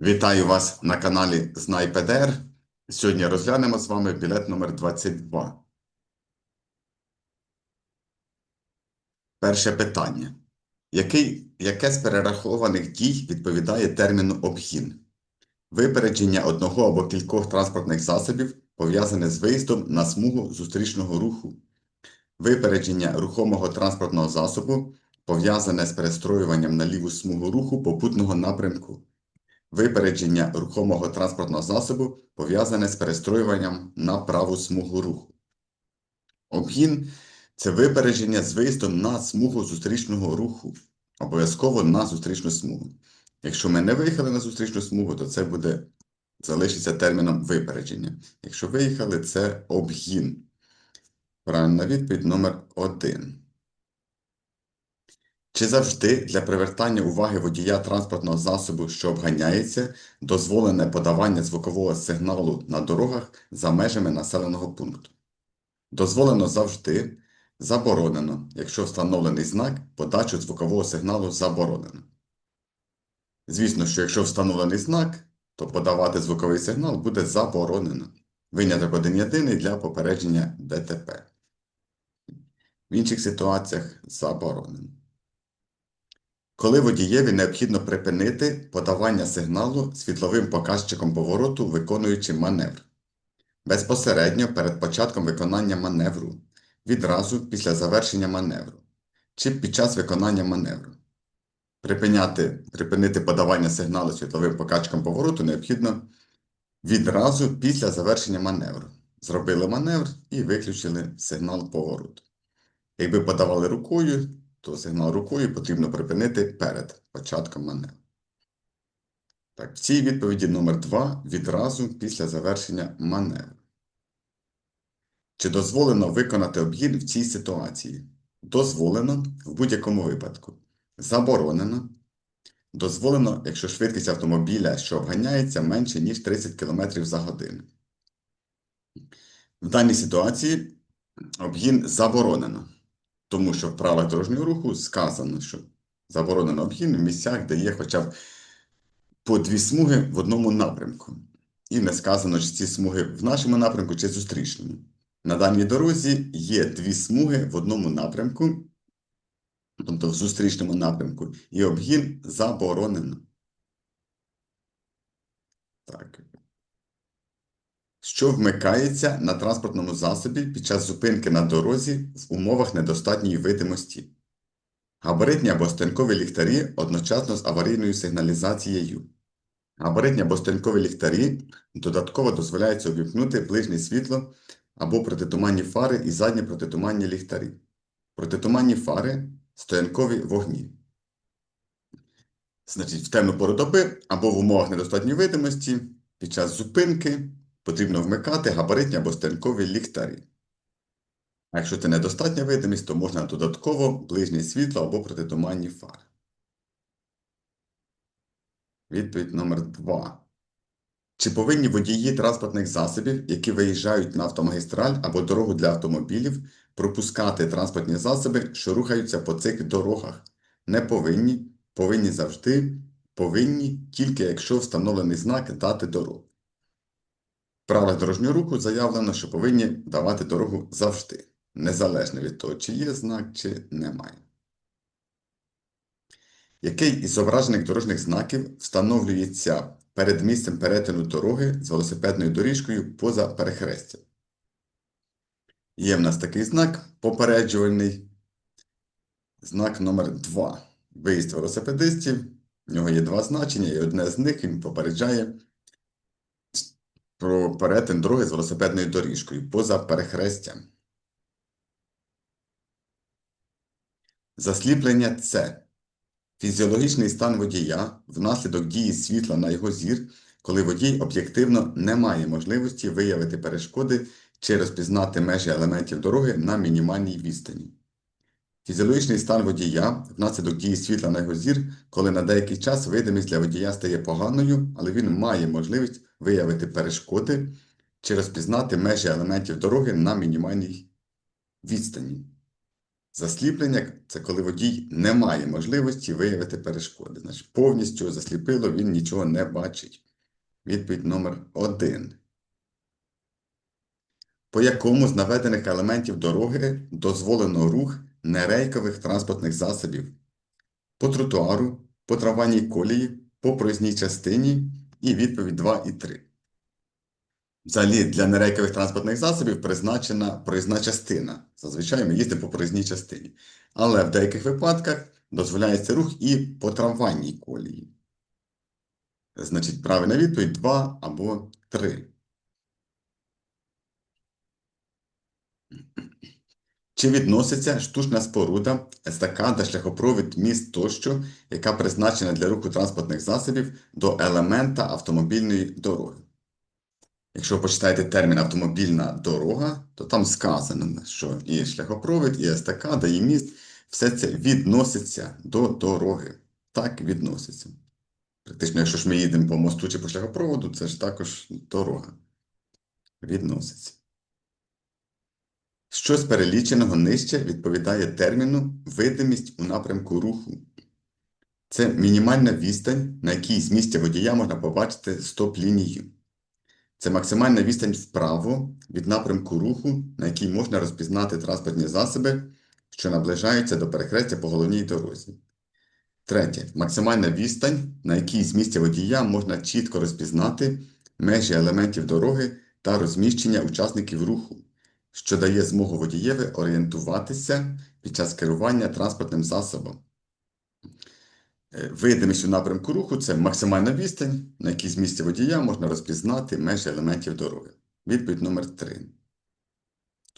Вітаю вас на каналі Знай. Сьогодні розглянемо з вами білет номер 22. Перше питання. Який, яке з перерахованих дій відповідає терміну обгін? Випередження одного або кількох транспортних засобів пов'язане з виїздом на смугу зустрічного руху. Випередження рухомого транспортного засобу пов'язане з перестроюванням на ліву смугу руху попутного напрямку. Випередження рухомого транспортного засобу пов'язане з перестроюванням на праву смугу руху. Обгін це випередження з виїздом на смугу зустрічного руху. Обов'язково на зустрічну смугу. Якщо ми не виїхали на зустрічну смугу, то це буде залишиться терміном випередження. Якщо виїхали, це обгін. Правильна відповідь номер 1. Чи завжди для привертання уваги водія транспортного засобу, що обганяється, дозволене подавання звукового сигналу на дорогах за межами населеного пункту? Дозволено завжди, заборонено, якщо встановлений знак, подачу звукового сигналу заборонено. Звісно, що якщо встановлений знак, то подавати звуковий сигнал буде заборонено. Виняток один єдиний для попередження ДТП. В інших ситуаціях заборонено. Коли водієві необхідно припинити подавання сигналу світловим показчиком повороту, виконуючи маневр. Безпосередньо перед початком виконання маневру, відразу після завершення маневру, чи під час виконання маневру. Припиняти, припинити подавання сигналу світловим показчиком повороту необхідно відразу після завершення маневру. Зробили маневр і виключили сигнал повороту. Якби подавали рукою, то сигнал рукою потрібно припинити перед початком маневру. Так, в цій відповіді номер 2 відразу після завершення маневру. Чи дозволено виконати обгін в цій ситуації? Дозволено в будь-якому випадку. Заборонено. Дозволено, якщо швидкість автомобіля, що обганяється, менше, ніж 30 км за годину. В даній ситуації обгін заборонено. Тому що в правилах дорожнього руху сказано, що заборонено обгін в місцях, де є хоча б по дві смуги в одному напрямку. І не сказано, чи ці смуги в нашому напрямку, чи зустрічному. На даній дорозі є дві смуги в одному напрямку, тобто в зустрічному напрямку, і обгін заборонено. Так. Що вмикається на транспортному засобі під час зупинки на дорозі в умовах недостатньої видимості? Габаритні або станкові ліхтарі одночасно з аварійною сигналізацією. Габаритні або станкові ліхтарі додатково дозволяється увімкнути ближнє світло або протитуманні фари і задні протитуманні ліхтарі. Протитуманні фари стоянкові вогні. Значить, в темну пору доби або в умовах недостатньої видимості під час зупинки потрібно вмикати габаритні або станкові ліхтарі. А якщо це недостатня видимість, то можна додатково ближнє світло або протитуманні фари. Відповідь номер 2. Чи повинні водії транспортних засобів, які виїжджають на автомагістраль або дорогу для автомобілів, пропускати транспортні засоби, що рухаються по цих дорогах? Не повинні, повинні завжди, повинні тільки якщо встановлений знак дати дорогу. Правилах дорожнього руху заявлено, що повинні давати дорогу завжди, незалежно від того, чи є знак, чи немає. Який із зображених дорожніх знаків встановлюється перед місцем перетину дороги з велосипедною доріжкою поза перехрестям? Є в нас такий знак попереджувальний. Знак номер 2. Виїзд велосипедистів. В нього є два значення, і одне з них він попереджає про перетин дороги з велосипедною доріжкою поза перехрестям. Засліплення це фізіологічний стан водія внаслідок дії світла на його зір, коли водій об'єктивно не має можливості виявити перешкоди чи розпізнати межі елементів дороги на мінімальній відстані. Фізіологічний стан водія внаслідок дії світла на його зір, коли на деякий час видимість для водія стає поганою, але він має можливість виявити перешкоди чи розпізнати межі елементів дороги на мінімальній відстані. Засліплення це коли водій не має можливості виявити перешкоди. Значить, повністю засліпило, він нічого не бачить. Відповідь номер 1. По якому з наведених елементів дороги дозволено рух нерейкових транспортних засобів? По тротуару, по трамвайній колії, по проїзній частині і відповідь 2 і 3. Взагалі для нерейкових транспортних засобів призначена проїзна частина. Зазвичай ми їздимо по проїзній частині. Але в деяких випадках дозволяється рух і по трамвайній колії. Значить, правильна відповідь 2 або 3. Чи відноситься штучна споруда, естакада, шляхопровід, міст тощо, яка призначена для руху транспортних засобів до елемента автомобільної дороги? Якщо ви почитаєте термін автомобільна дорога, то там сказано, що і шляхопровід, і естакада, і міст, все це відноситься до дороги. Так відноситься. Практично, якщо ж ми їдемо по мосту чи по шляхопроводу, це ж також дорога. Відноситься. Що з переліченого нижче відповідає терміну видимість у напрямку руху? Це мінімальна відстань, на якій з місця водія можна побачити стоп-лінію. Це максимальна відстань вправо від напрямку руху, на якій можна розпізнати транспортні засоби, що наближаються до перехрестя по головній дорозі. Третє. Максимальна відстань, на якій з місця водія можна чітко розпізнати межі елементів дороги та розміщення учасників руху, що дає змогу водієві орієнтуватися під час керування транспортним засобом. Е, Видимість у напрямку руху це максимальна відстань, на якій з місця водія можна розпізнати межі елементів дороги. Відповідь номер 3.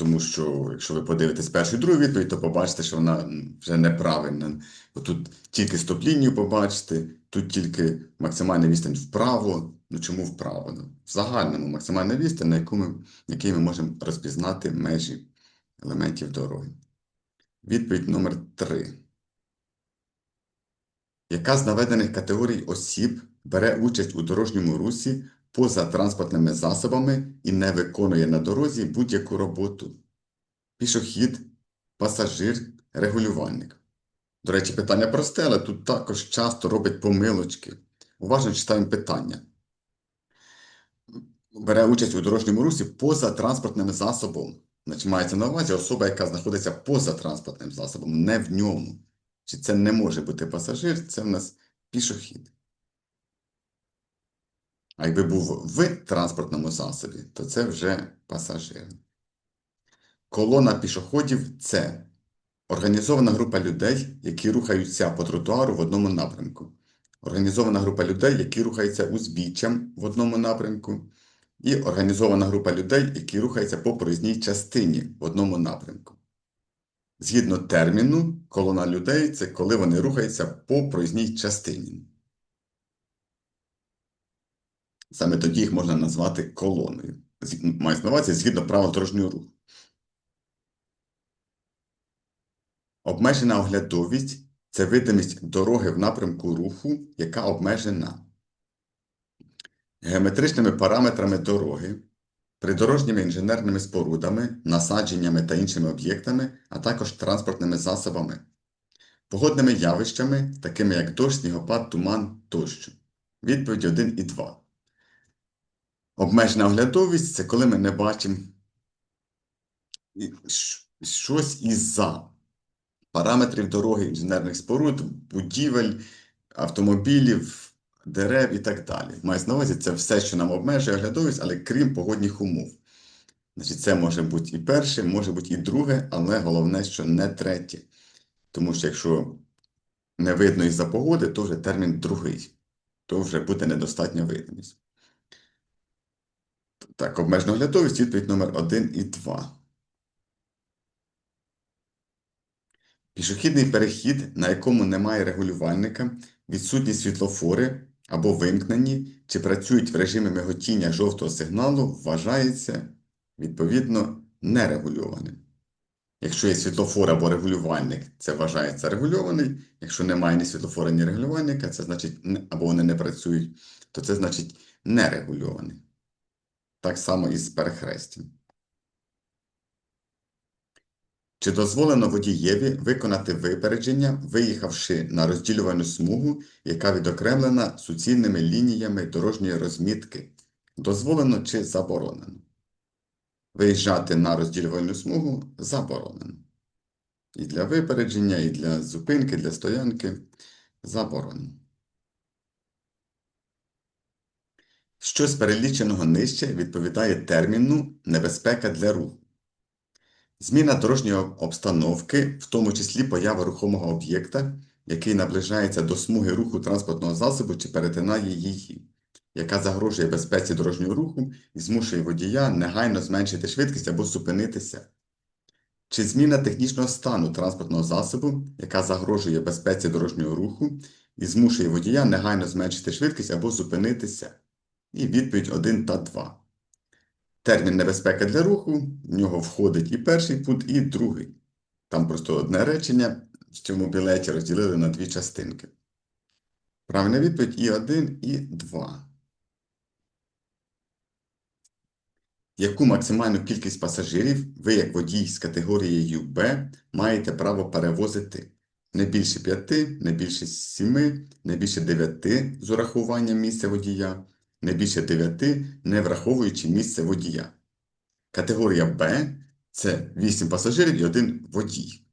Тому що, якщо ви подивитесь першу і другу відповідь, то побачите, що вона вже неправильна. Бо тут тільки стоп-лінію побачите, тут тільки максимальна відстань вправо. Ну чому вправо? Ну, в загальному максимальна відстань, на яку ми, якій ми можемо розпізнати межі елементів дороги. Відповідь номер 3. Яка з наведених категорій осіб бере участь у дорожньому русі поза транспортними засобами і не виконує на дорозі будь-яку роботу? Пішохід, пасажир, регулювальник. До речі, питання просте, але тут також часто робить помилочки. Уважно читаємо питання. Бере участь у дорожньому русі поза транспортним засобом. Значить, мається на увазі особа, яка знаходиться поза транспортним засобом, не в ньому. Чи це не може бути пасажир, це в нас пішохід. А якби був в транспортному засобі, то це вже пасажир. Колона пішоходів це організована група людей, які рухаються по тротуару в одному напрямку. Організована група людей, які рухаються узбіччям в одному напрямку. І організована група людей, які рухаються по проїзній частині в одному напрямку. Згідно терміну, колона людей це коли вони рухаються по проїзній частині. Саме тоді їх можна назвати колоною. Мається на згідно правил дорожнього руху. Обмежена оглядовість це видимість дороги в напрямку руху, яка обмежена геометричними параметрами дороги, придорожніми інженерними спорудами, насадженнями та іншими об'єктами, а також транспортними засобами, погодними явищами, такими як дощ, снігопад, туман тощо. Відповідь 1 і 2. Обмежена оглядовість це коли ми не бачимо щось із-за параметрів дороги, інженерних споруд, будівель, автомобілів, дерев і так далі. Мається на увазі, це все, що нам обмежує оглядовість, але крім погодних умов. Значить, це може бути і перше, може бути і друге, але головне, що не третє. Тому що якщо не видно із-за погоди, то вже термін другий, то вже буде недостатня видимість. Так, обмежена оглядовість, відповідь номер 1 і 2. Пішохідний перехід, на якому немає регулювальника, відсутні світлофори або вимкнені, чи працюють в режимі миготіння жовтого сигналу, вважається, відповідно, нерегульованим. Якщо є світлофор або регулювальник, це вважається регульований. Якщо немає ні світлофора, ні регулювальника, це значить, або вони не працюють, то це значить нерегульований. Так само і з перехрестям. Чи дозволено водієві виконати випередження, виїхавши на розділювальну смугу, яка відокремлена суцільними лініями дорожньої розмітки? Дозволено чи заборонено? Виїжджати на розділювальну смугу заборонено. І для випередження, і для зупинки, для стоянки заборонено. Що з переліченого нижче відповідає терміну небезпека для руху? Зміна дорожньої обстановки, в тому числі поява рухомого об'єкта, який наближається до смуги руху транспортного засобу чи перетинає її, яка загрожує безпеці дорожнього руху і змушує водія негайно зменшити швидкість або зупинитися. Чи зміна технічного стану транспортного засобу, яка загрожує безпеці дорожнього руху і змушує водія негайно зменшити швидкість або зупинитися? І відповідь 1 та 2. Термін небезпека для руху, в нього входить і перший пункт, і другий. Там просто одне речення в цьому білеті розділили на дві частинки. Правильна відповідь і 1, і 2. Яку максимальну кількість пасажирів ви, як водій з категорією Б, маєте право перевозити? Не більше 5, не більше 7, не більше 9 з урахуванням місця водія, не більше 9, не враховуючи місце водія. Категорія Б це 8 пасажирів і 1 водій.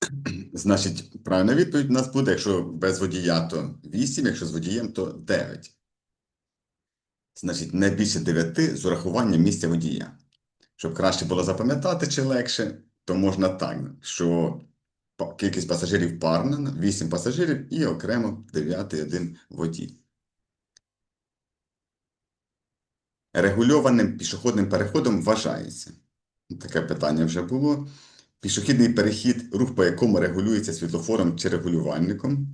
Значить, правильна відповідь у нас буде, якщо без водія, то 8, якщо з водієм, то 9. Значить, не більше 9 з урахуванням місця водія. Щоб краще було запам'ятати чи легше, то можна так, що кількість пасажирів парна, 8 пасажирів і окремо 9 один водій. Регульованим пішохідним переходом вважається. Таке питання вже було. Пішохідний перехід, рух по якому регулюється світлофором чи регулювальником.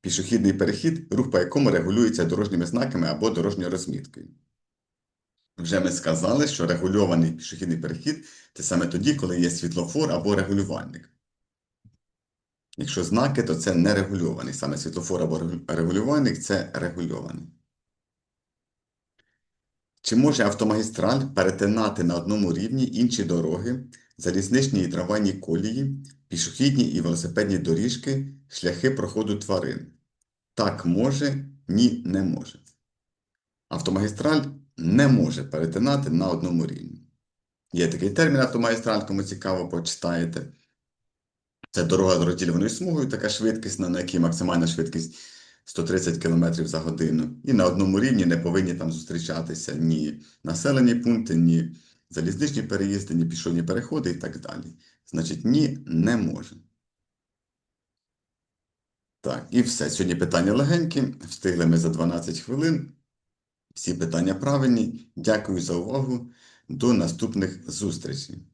Пішохідний перехід, рух по якому регулюється дорожніми знаками або дорожньою розміткою. Вже ми сказали, що регульований пішохідний перехід це саме тоді, коли є світлофор або регулювальник. Якщо знаки, то це не регульований. Саме світлофор або регулювальник це регульований. Чи може автомагістраль перетинати на одному рівні інші дороги, залізничні і трамвайні колії, пішохідні і велосипедні доріжки, шляхи проходу тварин? Так може, ні, не може. Автомагістраль не може перетинати на одному рівні. Є такий термін автомагістраль, кому цікаво, почитаєте. Це дорога з розділюваною смугою, така швидкісна, на якій максимальна швидкість 130 км за годину. І на одному рівні не повинні там зустрічатися ні населені пункти, ні залізничні переїзди, ні пішохідні переходи і так далі. Значить, ні, не може. Так, і все. Сьогодні питання легенькі. Встигли ми за 12 хвилин. Всі питання правильні. Дякую за увагу. До наступних зустрічей.